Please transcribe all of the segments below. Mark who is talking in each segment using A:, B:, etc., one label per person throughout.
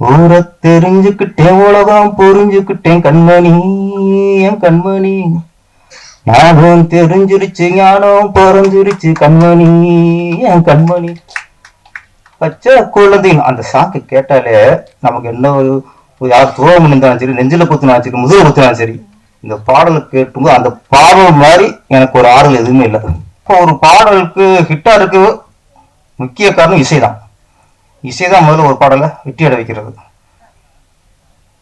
A: ஊரை தெரிஞ்சுக்கிட்டேன் உலகம் புரிஞ்சுக்கிட்டேன் கண்மணி என் கண்மணி. ஞாபகம் தெரிஞ்சிருச்சு ஞானம் பொறஞ்சிருச்சு கண்மணி என் கண்மணி. பச்சை குழந்தைங்க அந்த சாக்கு கேட்டாலே நமக்கு என்ன ஒரு ஒரு யார் துரோகம் இருந்தாலும் சரி நெஞ்சில குத்துனாலும் சரி முதுகுல குத்துனாலும் சரி இந்த பாடலை கேட்டும்போது அந்த பாடல் மாதிரி எனக்கு ஒரு ஆறுதல் எதுவுமே இல்லை. இப்போ ஒரு பாடலுக்கு ஹிட்டா இருக்கு முக்கிய காரணம் இசைதான் முதல்ல ஒரு பாடலை வெற்றி அடை வைக்கிறது.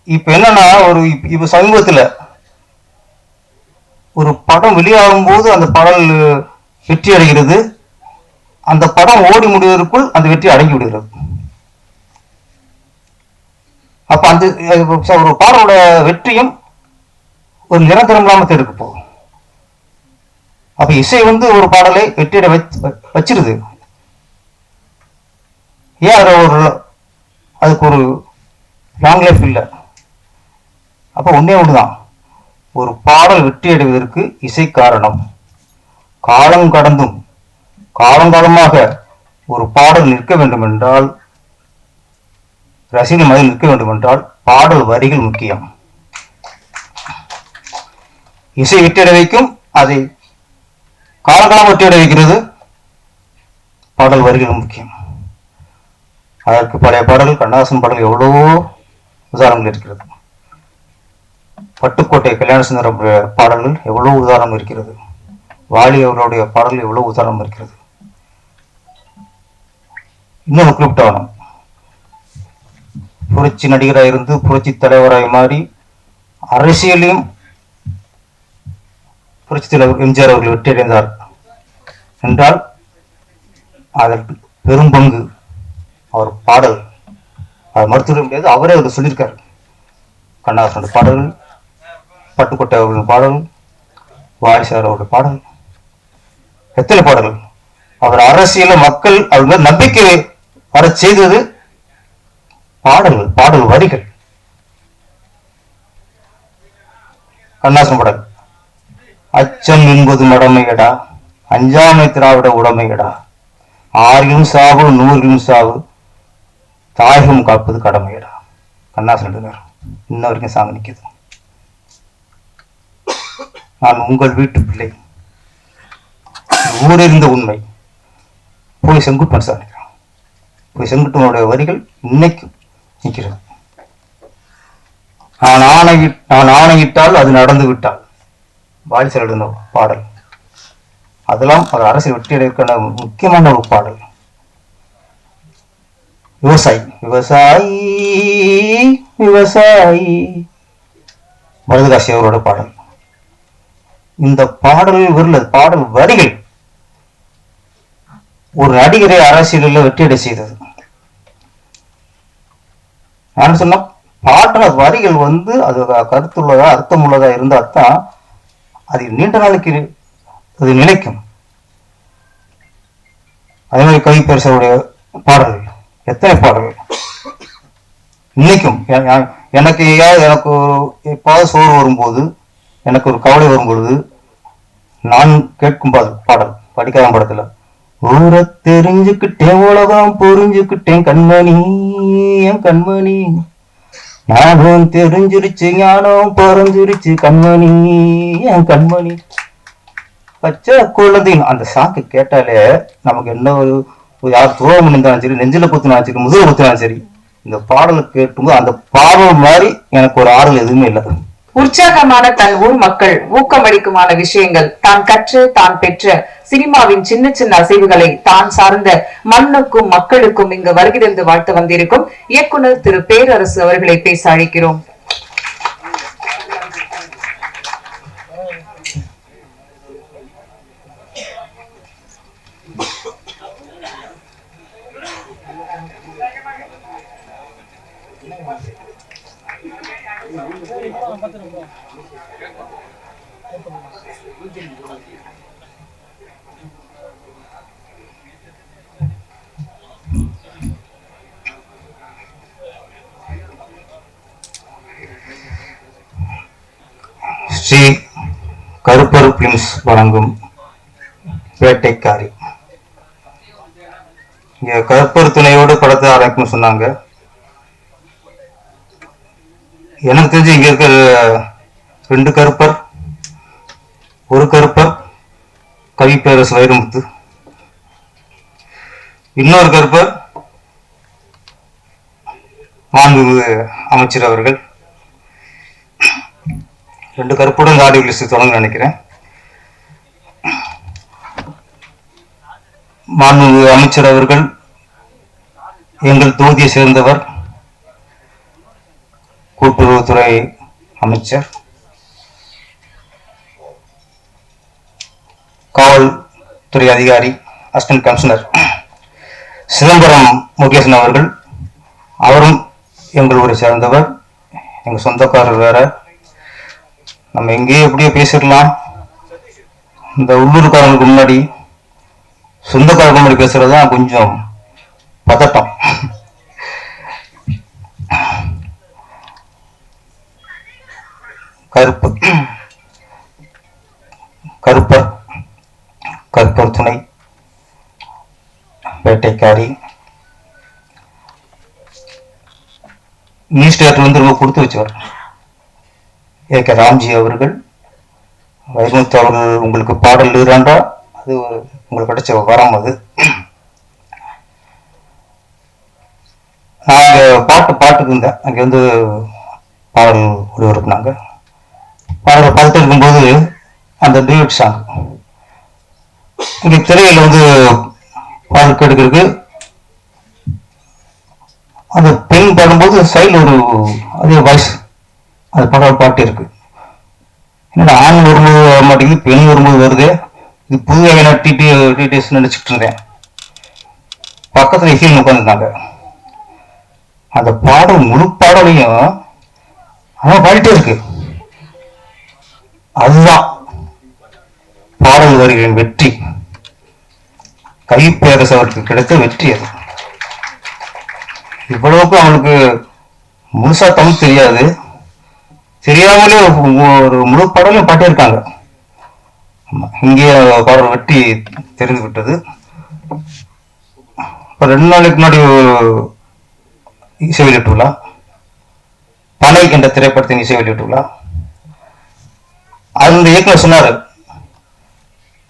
A: இப்ப என்னன்னா ஒரு இப்ப- சமீபத்துல ஒரு படம் வெளியாகும் போது அந்த பாடல் வெற்றி அடைகிறது. அந்த படம் ஓடி முடிவதற்குள் அந்த வெற்றி அடங்கி விடுகிறது. அப்ப அந்த ஒரு பாடலோட வெற்றியும் ஒரு நிரந்தரம் இல்லாம இருக்கு போகும். அப்ப இசை வந்து ஒரு பாடலை வெற்றியிட வச்சிருது. ஏன் அதில் ஒரு அதுக்கு ஒரு லாங் லைஃப் இல்லை. அப்ப ஒண்ணே ஒண்ணுதான். ஒரு பாடல் வெற்றி அடைவதற்கு இசை காரணம். காலம் கடந்தும் காலங்காலமாக ஒரு பாடல் நிற்க வேண்டும் என்றால் ரசிகர்கள் மதில் நிற்க வேண்டும் என்றால் பாடல் வரிகள் முக்கியம். இசை வெற்றியட வைக்கும் அதை காலங்காலம் வெற்றியட வைக்கிறது பாடல் வரிகள் முக்கியம். அதற்கு பழைய பாடல் கண்ணதாசன் பாடல் எவ்வளவோ உதாரணங்கள் இருக்கிறது. பட்டுக்கோட்டை கல்யாண சுந்தரம் பாடல்கள் எவ்வளவு உதாரணம் இருக்கிறது. வாலி அவர்களுடைய பாடல் எவ்வளவு உதாரணம் இருக்கிறது. இன்னொரு குறிப்பிட்டவனம் புரட்சி நடிகராக இருந்து புரட்சி தலைவராய் மாறி அரசியலையும் புரட்சி தலைவர் எம்ஜிஆர் அவர்கள் வெற்றியடைந்தார். என்றால் அதற்கு பெரும் பங்கு அவர் பாடல் அவர் மறுத்துவிட முடியாது அவரே அதை சொல்லியிருக்காரு. கண்ணாசனோட பாடல்கள் பட்டுக்கோட்டை அவர்களின் பாடல் வாரிசார் அவருடைய பாடல் எத்தனை பாடல்கள்? அவர் அரசியல மக்கள் அவர் மாதிரி நம்பிக்கை வர செய்தது பாடல்கள் பாடல் வரிகள். கண்ணாசன் பாடல் அச்சம் என்பது மடமையடா அஞ்சாமை திராவிட உடமையடா. ஆறிலும் சாவு நூறிலும் சாவு தாயகம் காப்பது கடமையடா. கண்ணா சொல்லுகிறார் இன்ன வரைக்கும் சாமி நிற்கிது நான் உங்கள் வீட்டு பிள்ளை. ஊரிருந்த உண்மை. போய் செங்குட்டன் சார் நிற்கிறான் போய் செங்குட்டனுடைய வரிகள் இன்னைக்கு நிற்கிறது. நான் ஆணை நான் ஆணையிட்டால் அது நடந்து விட்டால். வாரிசல் எழுதின பாடல். அதெல்லாம் ஒரு அரசியல் வெற்றியடைக்கான முக்கியமான ஒரு பாடல். விவசாயி. விவசாயி விவசாயி. மருதகாசி அவரோட பாடல். இந்த பாடல் வரல பாடல் வரிகள் ஒரு நடிகரை அரசியலில் வெற்றியடை செய்தது. நான் சொன்ன பாட்டுல வரிகள் வந்து அது கருத்துள்ளதா அர்த்தமுள்ளதா இருந்தா தான் அது நீண்ட நாளைக்கு அது நிலைக்கும். அதே மாதிரி கவி பேரசருடைய பாடல்கள். எத்தனை பாடல்கள் இன்னைக்கும். எனக்கு ஏதாவது எனக்கு ஒரு எப்பாவது சோறு வரும்போது எனக்கு ஒரு கவலை வரும்பொழுது நான் கேட்கும் பாடல் பாடல் படிக்காத படத்துல. ஊரை தெரிஞ்சுக்கிட்டேன் உலகம் புரிஞ்சுக்கிட்டேன் கண்மணி என் கண்மணி. ஞாபகம் தெரிஞ்சிருச்சு ஞானம் பிறந்திருச்சு கண்மணி என் கண்மணி. பச்சை குழந்தைங்க அந்த சாக்கு கேட்டாலே நமக்கு என்ன ஒரு யார் துரோகம் இருந்தாலும் சரி நெஞ்சில குத்தினாலும் சரி முதுகுல குத்தினாலும் சரி இந்த பாடலை கேட்கும்போது அந்த பாடல் மாதிரி எனக்கு ஒரு ஆறுதல் எதுவுமே இல்லை.
B: உற்சாகமான தன் ஊர் மக்கள் ஊக்கமளிக்குமான விஷயங்கள் தான் கற்று தான் பெற்ற சினிமாவின் சின்ன சின்ன அசைவுகளை தான் சார்ந்த மண்ணுக்கும் மக்களுக்கும் இங்கு வருகிறது வாழ்த்து வந்திருக்கும் இயக்குனர் திரு பேரரசு அவர்களை பேச அழைக்கிறோம்.
A: ஸ்ரீ கருப்பர் பிலிம்ஸ் வழங்கும் வேட்டைக்காரி. இங்க கருப்பர் துணையோடு படத்தை ஆரம்பிக்கும் சொன்னாங்க. எனக்கு தெரிஞ்சு இங்க இருக்கிற ரெண்டு கருப்பர் ஒரு கருப்பர் கவிப்பேரசு வைரமுத்து. இன்னொரு கருப்பர் மாண்பு அமைச்சர் அவர்கள். ரெண்டு கருப்புடன் காடி ஆடியோ லிஸ்ட் தொடங்க நினைக்கிறேன். மாண்புமிகு அமைச்சர் அவர்கள் எங்கள் தொகுதியை சேர்ந்தவர் கூட்டுறவுத்துறை அமைச்சர் காவல்துறை அதிகாரி அசிஸ்டன்ட் கமிஷனர் சிதம்பரம் முகேசன் அவர்கள். அவரும் எங்கள் ஊரை சேர்ந்தவர். எங்கள் சொந்தக்காரர் வேற. நம்ம எங்கேயோ எப்படியோ பேசிடலாம். இந்த உள்ளூர்காரங்களுக்கு முன்னாடி சொந்தக்காரங்க முன்னாடி பேசுறது தான் கொஞ்சம் பதட்டம். கருப்பு. கருப்பர். கருப்பர் துணை. வேட்டைக்காரி. மினிஸ்டர் வந்து ரொம்ப கொடுத்து வச்சவர். A K. ராம்ஜி அவர்கள். வைகுந்த் அவர்கள் உங்களுக்கு பாடல் எழுதுறாண்டா? அது உங்களுக்கு கிடைச்ச வரம் அது. நான் பாட்டு பாட்டுக்கு இருந்தேன். அங்கே வந்து பாடல் ஒளிபரப்புனாங்க பாடல் பார்த்துட்டு இருக்கும்போது அந்த டியூட் சாங். இங்கே திரையில் வந்து பாடல் கேட்டுக்கிறதுக்கு அந்த பெண் பாடும்போது சைடில் ஒரு அதே வாய்ஸ் அது பாடல் பாட்டு இருக்கு. என்னடா ஆண் வரும்போது வர மாட்டேங்குது பெண் வரும்போது வருது. இது புது வகையான டிடி டிடிஎஸ் நினைச்சிட்டு இருந்தேன் பக்கத்துல ஹீல் உட்காந்துருந்தாங்க அந்த பாடல் முழு பாடலையும் அவன் பாடிட்டே இருக்கு. அதுதான் பாடல் வரிகளின் வெற்றி. கைப்பேரசு அவருக்கு கிடைத்த வெற்றி அது. இவ்வளவுக்கு அவனுக்கு முழுசா தமிழ் தெரியாது. தெரியாமலே ஒரு முழு படமும் பாட்டியிருக்காங்க இங்கே பாடல் வெட்டி தெரிந்து விட்டது. இப்போ ரெண்டு நாளைக்கு முன்னாடி இசை வெளியிட்டு பனை என்ற திரைப்படத்தின் இசை வெளியிட்டு அந்த இயக்குனர் சொன்னாரு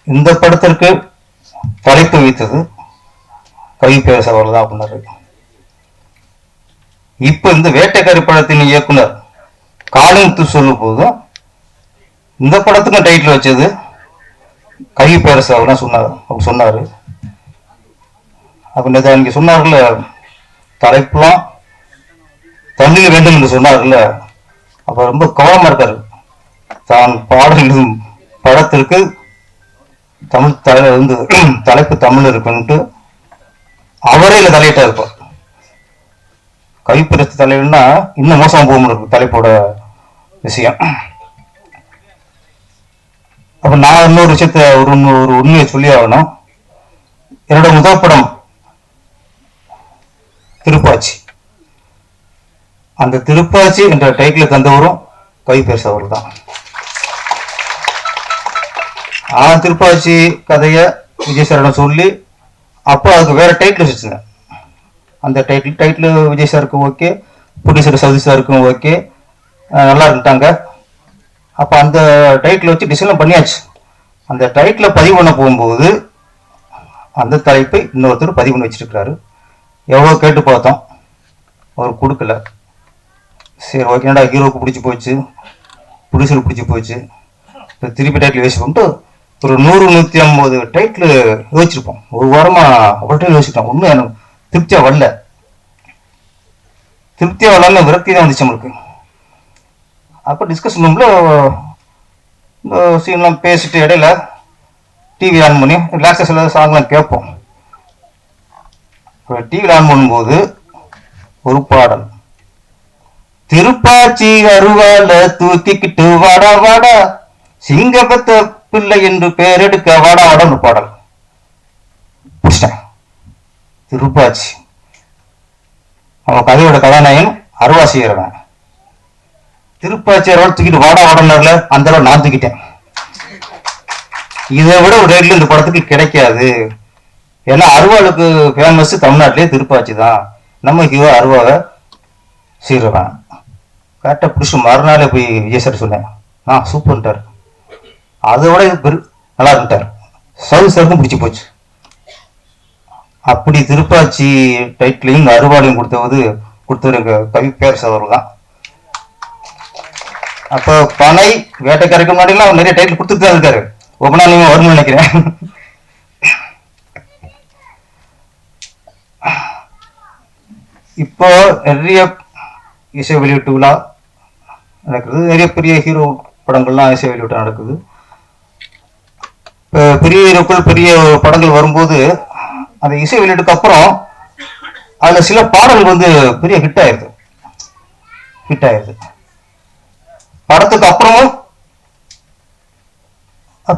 A: இந்த படத்திற்கு தலைப்பு வைத்தது கவி பேச தான் அப்படின்னாரு. இப்போ இந்த வேட்டைக்காரி படத்தின் இயக்குனர் காளிமுத்து சொல்லும் போதும் இந்த படத்துக்கும் டைட்டில் வச்சது கவி பேரசு அவர் சொன்னார் அவர் சொன்னார். அப்ப நேதா அன்னைக்கு சொன்னார்ல தலைப்புலாம் தமிழில் வேண்டும் என்று சொன்னார்ல. அப்ப ரொம்ப கவனமாக இருக்காரு. தான் பாடல் எழுதும் படத்திற்கு தமிழ் தலை வந்து தலைப்பு தமிழ் இருக்குன்ட்டு அவரே இல்லை தலையிட்டா இருப்பார் கைப்பிரத்து தலைவன்னா இன்னும் மோசமாக போகும் இருக்கு தலைப்போட விஷயம். அப்ப நான் இன்னொரு விஷயத்த ஒரு ஒரு உண்மையை சொல்லி ஆகணும். என்னோட முதல் படம் திருப்பாச்சி. அந்த திருப்பாச்சி என்ற டைட்டில் தந்தவரும் கைப்பேச அவர் தான். ஆ திருப்பாச்சி கதையை விஜய் சாரிடம் சொல்லி அப்போ அதுக்கு வேற டைட்டில் வச்சிருந்தேன். அந்த டைட்டில் டைட்டில் விஜய் சாருக்கும் ஓகே ப்ரொடியூசர் சதீஷ் சாருக்கும் ஓகே நல்லா இருந்துட்டாங்க. அப்போ அந்த டைட்டில் வச்சு டிசைன் பண்ணியாச்சு. அந்த டைட்டில் பதிவு பண்ண போகும்போது அந்த தலைப்பை இன்னொருத்தர் பதிவு பண்ணி வச்சுருக்கிறாரு. எவ்வளோ கேட்டு பார்த்தோம். அவர் கொடுக்கல. சரி ஓகே என்னடா ஹீரோவுக்கு பிடிச்சி போச்சு? ப்ரொடியூசருக்கு பிடிச்சி போச்சு? திருப்பி டைட்டில் யோசிச்சு பண்ணிட்டு ஒரு நூறு நூற்றி ஐம்பது டைட்டில் யோசிச்சிருப்போம். ஒரு வாரமாக அவ்வளோ யோசிச்சிட்டோம் ஒன்றும் எனக்கு திருப்தியாக வரல. திருப்தியாக வரலன்னு விரக்தி தான் வந்துச்சு நம்மளுக்கு. அப்போ டிஸ்கஷன் ரூமில் இந்த சீன்லாம் பேசிட்டு இடையில டிவி ஆன் பண்ணி ரிலாக்ஸேஷன் சாங்லாம் கேட்போம். டிவியில் ஆன் பண்ணும்போது ஒரு பாடல். திருப்பாச்சி அருவால தூக்கிக்கிட்டு வாடா வாடா சிங்கபத்த பிள்ளை என்று பேரெடுக்க வாடா வாடா ஒரு பாடல். பிடிச்சிட்டேன் திருப்பாச்சி. அவன் கதையோட கதாநாயகன் அருவா செய்யறவன் திருப்பாச்சியாரோட தூக்கிட்டு வாடா வாடனார்ல அந்த அளவு நான் தூக்கிட்டேன். இதை விட ஒரு ரேட்ல இந்த படத்துக்கு கிடைக்காது. ஏன்னா அருவாளுக்கு ஃபேமஸ் தமிழ்நாட்டிலே திருப்பாச்சி தான். நம்ம ஹீரோ அருவாவை சீரவன். கரெக்டாக பிடிச்சி மறுநாளே போய் விஜய் சார் சொன்னேன். ஆ சூப்பர்ன்ட்டார் அதை விட பெரு நல்லா இருந்துட்டார். சவு சாருக்கும் பிடிச்சி போச்சு. அப்படி திருப்பாச்சி டைட்டிலையும் அருவாளையும் கொடுத்தவது கொடுத்தவர் எங்க கவி பேரரசு அவர்கள் தான். அப்போ பனை வேட்டைக்காரருக்கு முன்னாடிலாம் அவர் நிறைய டைட்டில் கொடுத்துட்டு தான் இருக்காரு. ரொம்ப நாள் நீங்க வரும்னு நினைக்கிறேன். இப்போ நிறைய இசை வெளியீட்டு விழா நடக்குது. நிறைய பெரிய ஹீரோ படங்கள்லாம் இசை வெளியீட்டு நடக்குது. இப்போ பெரிய ஹீரோக்கள் பெரிய படங்கள் வரும்போது அந்த இசை வெளியீட்டுக்கு அப்புறம் அதில் சில பாடல்கள் வந்து பெரிய ஹிட் ஆயிடுது ஹிட் ஆயிருது. படத்துக்கு அப்புறமும்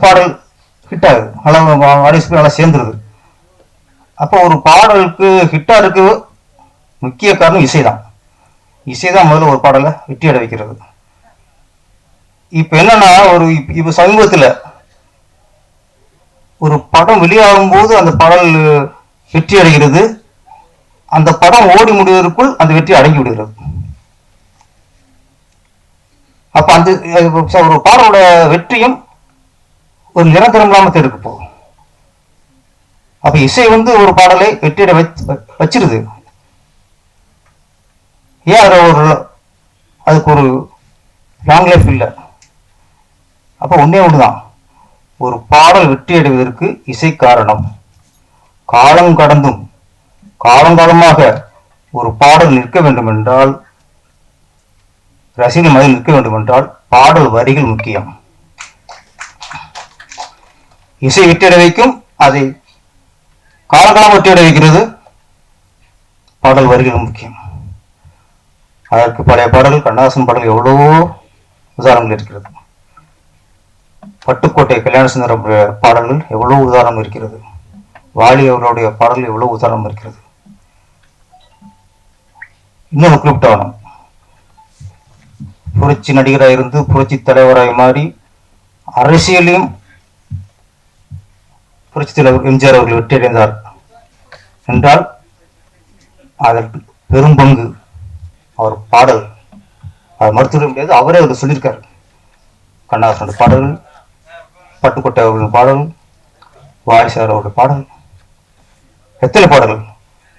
A: பாடல் ஹிட் ஆகுது. நல்லா ஆடியன்ஸ்க்கு நல்லா சேர்ந்துருது. அப்போ ஒரு பாடலுக்கு ஹிட்டா இருக்கு முக்கிய காரணம் இசைதான். இசைதான் முதல்ல ஒரு பாடலை வெற்றி அடை வைக்கிறது. இப்ப என்னன்னா ஒரு இப்போ சமீபத்தில் சமீபத்துல ஒரு படம் வெளியாகும் போது அந்த பாடல் வெற்றி அடைகிறது. அந்த படம் ஓடி முடிவதற்குள் அந்த வெற்றி அடங்கி விடுகிறது. அப்ப அந்த ஒரு பாடலோட வெற்றியும் ஒரு நிரந்தரம் இல்லாமல் இருக்கு போகும். அப்ப இசை வந்து ஒரு பாடலை வெற்றியிட வச்சிருது. ஏன் அது ஒரு அதுக்கு ஒரு லாங் லைஃப் இல்லை? அப்ப ஒண்ணே ஒண்ணுதான். ஒரு பாடல் வெற்றி அடைவதற்கு இசை காரணம். காலம் கடந்தும் காலங்காலமாக ஒரு பாடல் நிற்க வேண்டும் என்றால் ரசிகர் மனதில் நிற்க வேண்டும் என்றால் பாடல் வரிகள் முக்கியம். இசை விட்டிட வைக்கும் அதை காலகாலம் விட்டிட வைக்கிறது பாடல் வரிகள் முக்கியம். அதற்கு பழைய பாடல்கள் கண்ணதாசன் பாடல் எவ்வளவோ உதாரணங்கள் இருக்கிறது. பட்டுக்கோட்டை கல்யாண சுந்தர பாடல்கள் எவ்வளவு உதாரணம் இருக்கிறது. வாலி அவர்களுடைய பாடல்கள் எவ்வளவு உதாரணம் இருக்கிறது. இன்னொன்று குறிப்பிட்டவனம் புரட்சி நடிகராக இருந்து புரட்சி தலைவராய் மாறி அரசியலையும் புரட்சி தலைவர் எம்ஜிஆர் அவர்கள் வெற்றியடைந்தார் என்றால் அதற்கு பெரும் பங்கு அவர் பாடல். அவர் மறுத்துவிட முடியாது. அவரே அவர் சொல்லியிருக்கார். கண்ணாசனோட பாடல்கள் பட்டுக்கோட்டை அவர்களின் பாடல் வாரிசார் அவருடைய பாடல் எத்தனை பாடல்கள்.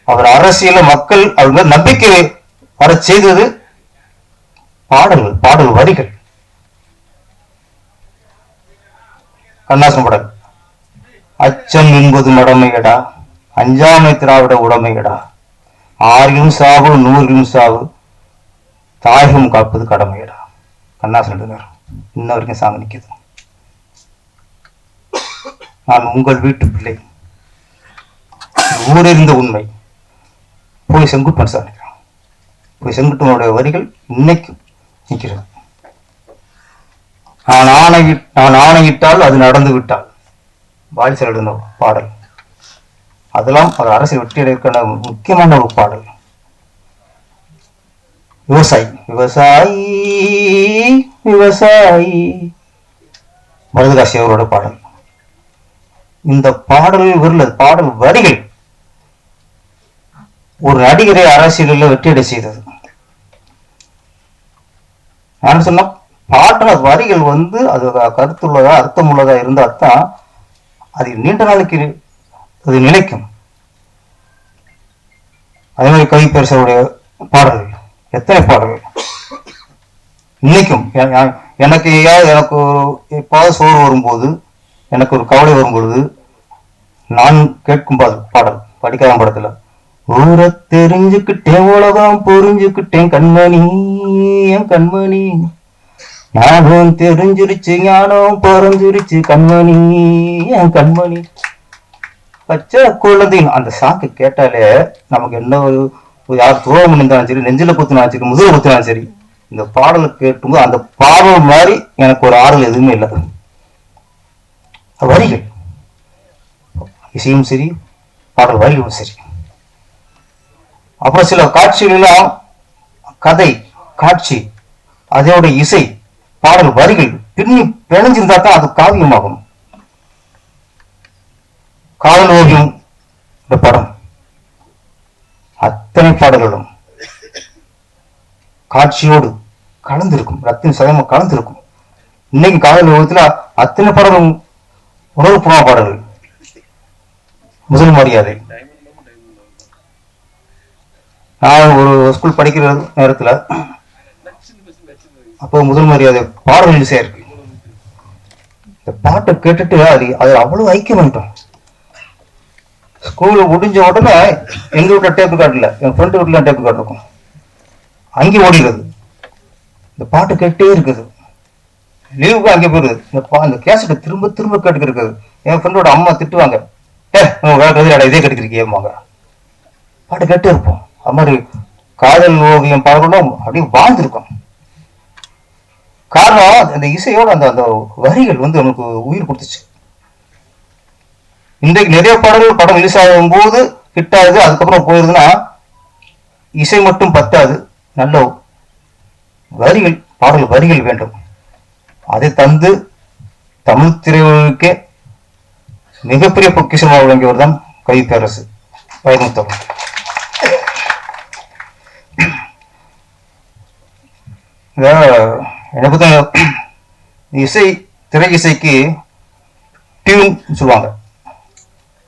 A: அவர் அரசியல மக்கள் அவர் நம்பிக்கை வர செய்தது பாடல்கள் பாடல் வரிகள். கண்ணாசன் பாடல் அச்சம் என்பது மடமையடா அஞ்சாமை திராவிட உடமையடா. ஆறிலும் சாவு நூறிலும் சாவு. தாயகம் காப்பது கடமையடா. கண்ணாசன் எழுதினார் இன்ன வரைக்கும் சாங்க நிக்குது. நான் உங்கள் வீட்டு பிள்ளை. இது ஊரறிந்த உண்மை. போய் செங்குட்டன் சார் போய் செங்குட்டனுடைய வரிகள் இன்னைக்கும் நிற்கிறது. நான் ஆணையிட் நான் ஆணையிட்டால் அது நடந்து விட்டால். வாரிசல் எழுதின பாடல். அதெல்லாம் ஒரு அரசியல் வெற்றியடைக்கான முக்கியமான ஒரு பாடல். விவசாயி. விவசாயி விவசாயி. மருதகாசி அவரோட பாடல். இந்த பாடல் வரல பாடல் வரிகள் ஒரு நடிகரை அரசியலில் வெற்றியடை செய்தது. நான் சொன்ன? பாட்டின வரிகள் வந்து அது கருத்துள்ளதா அர்த்தமுள்ளதா இருந்தால் தான் அது நீண்ட நாளைக்கு அது நிலைக்கும். அதே மாதிரி கவி பேரசருடைய பாடல்கள். எத்தனை பாடல்கள்? நினைக்கும் எனக்கு ஏதாவது எனக்கு எப்பாவது சோறு வரும்போது எனக்கு ஒரு கவலை வரும்பொழுது நான் கேட்கும் பாடல் பாடல் படிக்காத படத்தில். ஊர தெரிஞ்சுக்கிட்டேன் உலகம் புரிஞ்சுக்கிட்டேன் கண்மணி என் கண்மணி. ஞானம் தெரிஞ்சிருச்சு ஞானம் பிறந்திருச்சு கண்மணி என் கண்மணி. பச்சை குழந்தைங்க அந்த சாக்கு கேட்டாலே நமக்கு என்ன ஒரு யார் துரோகம் இருந்தாலும் சரி நெஞ்சில குத்துனாலும் சரி முதுகுல குத்துனாலும் சரி இந்த பாடலை கேட்டும்போது அந்த பாடல் மாதிரி எனக்கு ஒரு ஆறுதல் எதுவுமே இல்லை. வரிகள். இசையும் சரி பாடல் வரிகளும் சரி. அப்புறம் சில காட்சிகளெல்லாம் கதை காட்சி அதோட இசை பாடல் வரிகள் பின்னி பிணைஞ்சிருந்தா தான் அது காவியமாகும். காதல் ஓவியம் இந்த படம். அத்தனை பாடல்களும் காட்சியோடு கலந்திருக்கும் ரத்தின சதமா கலந்திருக்கும். இன்னைக்கு காதல் உலகத்துல அத்தனை பாடலும் உணர்வுபூர்வ பாடல்கள். முதல் மரியாதை. நான் ஒரு ஸ்கூல் படிக்கிற நேரத்தில் அப்போ முதல் மரியாதை பாடல் ஈஸியா இருக்கு. இந்த பாட்டை கேட்டுட்டு அது அது அவ்வளவு ஐக்கியமாயிட்டோம் ஸ்கூல் முடிஞ்ச உடனே எங்க வீட்டுல டேப்பு கார்டு என் ஃப்ரெண்டு வீட்டுல டேப்பு கார்டு இருக்கும். அங்கே ஓடிடுறது. இந்த பாட்டு கேட்டே இருக்குது. லீவுக்கு அங்கே போயிருது இந்த பா இந்த கேசட்டை திரும்ப திரும்ப கேட்டுக்கு இருக்குது என் ஃப்ரெண்டோட அம்மா திட்டுவாங்க ஏ உங்க வேலை கதிராடா இதே கேட்டுக்கிறீங்க பாட்டு கேட்டே இருப்போம். அது மாதிரி காதல் ஓவியம் பாடலும் அப்படியே வாழ்ந்திருக்கும். காரணம் அந்த இசையோட அந்த அந்த வரிகள் வந்து நமக்கு உயிர் கொடுத்துச்சு. இன்றைக்கு நிறைய பாடல்கள் படம் ரிலீஸ் ஆகும் போது ஹிட் ஆகுது அதுக்கப்புறம் போயிருதுன்னா இசை மட்டும் பத்தாது. நல்ல வரிகள் பாடல் வரிகள் வேண்டும். அதை தந்து தமிழ் திரையுலகுக்கே மிகப்பெரிய பொக்கிஷமாக விளங்கியவர் தான் கவி பேரரசு வைரமுத்தவர் இந்த எனக்கு தான் இசை திரை இசைக்கு டியூன் சொல்லுவாங்க.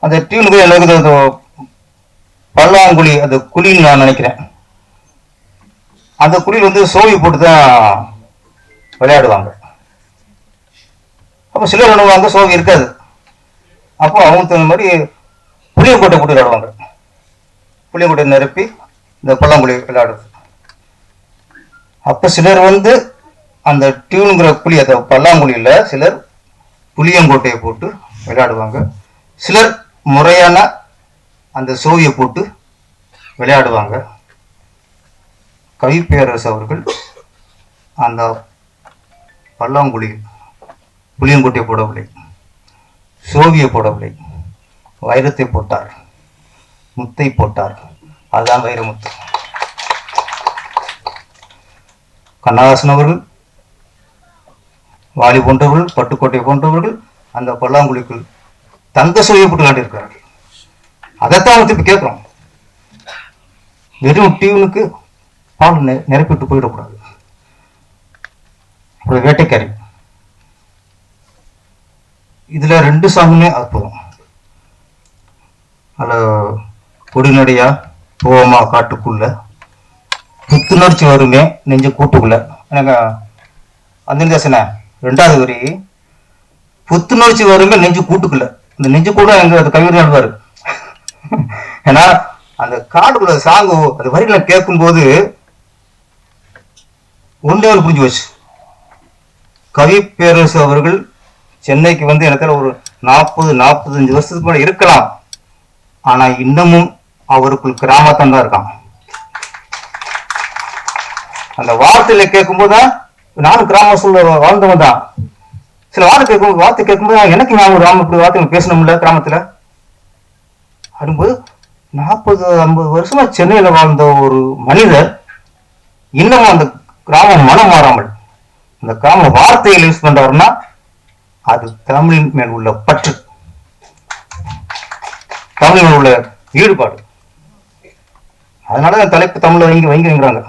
A: அந்த டியூனுக்கு எனக்கு அது பல்லாங்குழி அந்த குழின்னு நான் நினைக்கிறேன். அந்த குழியில் வந்து சோவி போட்டு தான் விளையாடுவாங்க. அப்போ சிலர் விளையாடுவாங்க சோவி இருக்காது. அப்போ அவங்களுக்கு தகுந்த மாதிரி புளியங்கோட்டை போட்டு விளையாடுவாங்க. புளியங்கோட்டை நிரப்பி இந்த பல்லாங்குழி விளையாடுறது. அப்போ சிலர் வந்து அந்த டியூனுங்கிற புளி அந்த பல்லாங்குழியில் சிலர் புளியங்கோட்டையை போட்டு விளையாடுவாங்க. சிலர் முறையான அந்த சோவியை போட்டு விளையாடுவாங்க. கவி பேரரசு அவர்கள் அந்த பல்லாங்குழி புளியங்கோட்டையை போடவில்லை. சோவியை போடவில்லை. வைரத்தை போட்டார். முத்தை போட்டார். அதுதான் வைரமுத்து. கண்ணதாசன் அவர்கள் வாலி போன்றவர்கள் பட்டுக்கோட்டை போன்றவர்கள் அந்த பல்லாங்குழிக்குள் தங்க சுவையப்பட்டு காட்டியிருக்கிறார்கள். அதைத்தான் அவங்க திருப்பி கேட்குறோம். வெறும் டியூனுக்கு பால் நெ- நிரப்பிட்டு போயிடக்கூடாது. அப்புறம் வேட்டைக்காரி இதுல ரெண்டு சாங்குமே அற்புதம். அதில் கொடுநடையா போமா காட்டுக்குள்ள புத்துணர்ச்சி வருமே நெஞ்சு கூட்டுக்குள்ள. எனக்கு அந்த ரெண்டாவது வரி. புத்துணர்ச்சி வருமே நெஞ்சு கூட்டுக்குள்ள. இந்த நெஞ்சு கூட எங்க அந்த கவிதை எழுதுவாரு ஏன்னா அந்த காடுக்குள்ள சாங்கு அந்த வரிகளை கேட்கும்போது ஒன்றே ஒரு புரிஞ்சு வச்சு கவி பேரரசு அவர்கள் சென்னைக்கு வந்து எனக்கு ஒரு நாற்பது நாற்பத்தஞ்சு வருஷத்துக்கு மேல இருக்கலாம். ஆனா இன்னமும் அவருக்குள் கிராமத்தான் தான் இருக்கான். அந்த வார்த்தையில கேட்கும்போது தான் நானும் கிராம சூழல வாழ்ந்தவன் தான். சில வார்த்தை கேட்கும் வார்த்தை கேட்கும்போது எனக்கு ஞாபகம் ராம இப்படி வார்த்தை பேசணும்ல கிராமத்துல? அப்படிங்கும்போது நாற்பது ஐம்பது வருஷமா சென்னையில வாழ்ந்த ஒரு மனிதர் இன்னமும் அந்த கிராமம் மனம் மாறாமல் அந்த கிராம வார்த்தையில் யூஸ் பண்றாருன்னா அது தமிழின் மேல் உள்ள பற்று. தமிழின் உள்ள ஈடுபாடு. அதனால தான் தலைப்பு தமிழ்ல வைங்க வைங்கிறாங்க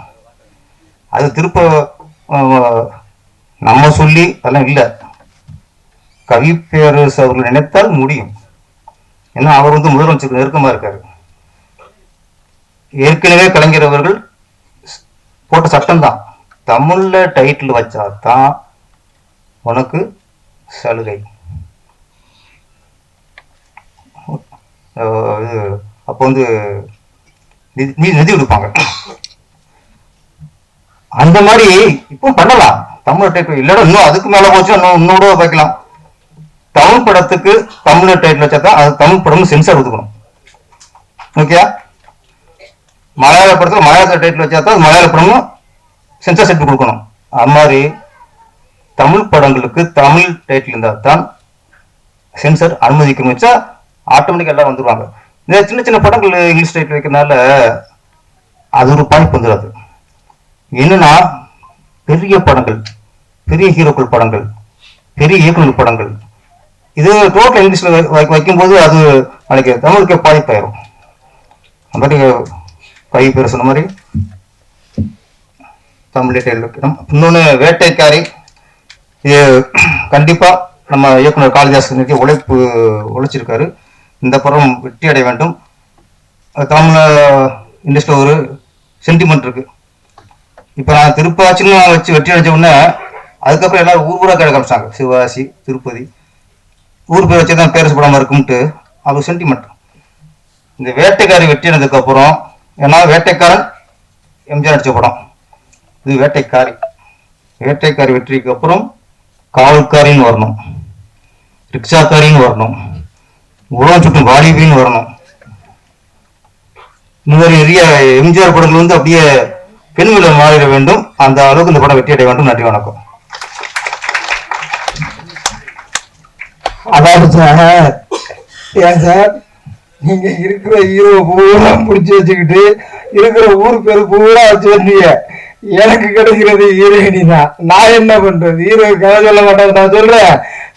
A: அது திருப்ப நம்ம சொல்லி அதெல்லாம் இல்லை. கவி பேரரசு அவர்கள் நினைத்தால் முடியும். ஏன்னா அவர் வந்து முதலமைச்சருக்கு நெருக்கமா இருக்காரு. ஏற்கனவே கலைஞர் அவர்கள் போட்ட சட்டம் தான். தமிழ்ல டைட்டில் வச்சா தான் உனக்கு சலுகை. இது அப்போ வந்து நிதி நிதி- நிதி கொடுப்பாங்க. அந்த மாதிரி இப்போ பண்ணலாம். தமிழ் டைட்டில் இல்லைன்னா இன்னும் அதுக்கு மேல போச்சு இன்னும் இன்னும் கூட வைக்கலாம். தமிழ் படத்துக்கு தமிழ் டைட்டில் வச்சா தான் அது தமிழ் படம் சென்சார் ஒதுக்கணும் ஓகே மலையாள படத்தில் மலையாள டைட்டில் வச்சா தான் மலையாள படமும் சென்சார் செட் கொடுக்கணும். அது மாதிரி தமிழ் படங்களுக்கு தமிழ் டைட்டில் இருந்தால் தான் சென்சார் அனுமதிக்கணும் வச்சா ஆட்டோமேட்டிக்காக எல்லாம் வந்துடுவாங்க இந்த சின்ன சின்ன படங்கள் இங்கிலீஷ் டைட்டில் வைக்கிறதுனால அது ஒரு பாய்ப்பு வந்துடாது. என்னன்னா பெரிய படங்கள் பெரிய ஹீரோக்கள் படங்கள் பெரிய இயக்குனர் படங்கள். இது டோட்டல் இங்கிலீஷில் வை- வைக்கும்போது அது அன்னைக்கு தமிழுக்கு பாதிப்பாயிரும். அந்த கை பேர் சொன்ன மாதிரி தமிழ் இன்னொன்று வேட்டைக்காரி. இது கண்டிப்பா நம்ம இயக்குனர் காளிதாசனுக்கு உழைப்பு உழைச்சிருக்காரு. இந்த படம் வெற்றி அடைய வேண்டும் தமிழ் இண்டஸ்ட்ரியில் ஒரு சென்டிமெண்ட் இருக்கு. இப்போ நான் திருப்பாச்சின்னு வச்சு வெற்றி அடிச்ச உடனே அதுக்கப்புறம் எல்லாரும் ஊர் ஊரா கேட்க ஆரம்பிச்சாங்க. சிவகாசி திருப்பதி. ஊர் பேர் வச்சு தான் பேரரசு இருக்கும்ட்டு அது சென்டிமெண்ட் இந்த வேட்டைக்காரி வெற்றி அடைந்ததுக்கு அப்புறம் ஏன்னா வேட்டைக்காரன் எம்ஜிஆர் அடித்த படம். இது வேட்டைக்காரி. வேட்டைக்காரி வெற்றிக்கு அப்புறம் காவல்காரின்னு வரணும். ரிக்ஷாக்காரின்னு வரணும். உலகம் சுற்றும் வாலிபின்னு வரணும். இந்த மாதிரி நிறைய எம்ஜிஆர் படங்கள் வந்து அப்படியே பெண்களை மாறிட வேண்டும். அந்த அளவுக்கு இந்த படம் வெற்றி அடைய வேண்டும். நன்றி வணக்கம்.
C: அதாவது சார் ஏன் சார் நீங்க இருக்கிற ஹீரோ பூரா முடிச்சு வச்சுக்கிட்டு இருக்கிற ஊர் பேர் பூரா வச்சு வந்தீங்க. எனக்கு கிடைக்கிறது ஹீரோயினி தான். நான் என்ன பண்றது? ஹீரோ கதை சொல்ல மாட்டேன் நான் சொல்றேன்.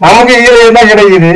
C: நமக்கு ஹீரோயின் தான் கிடைக்குது.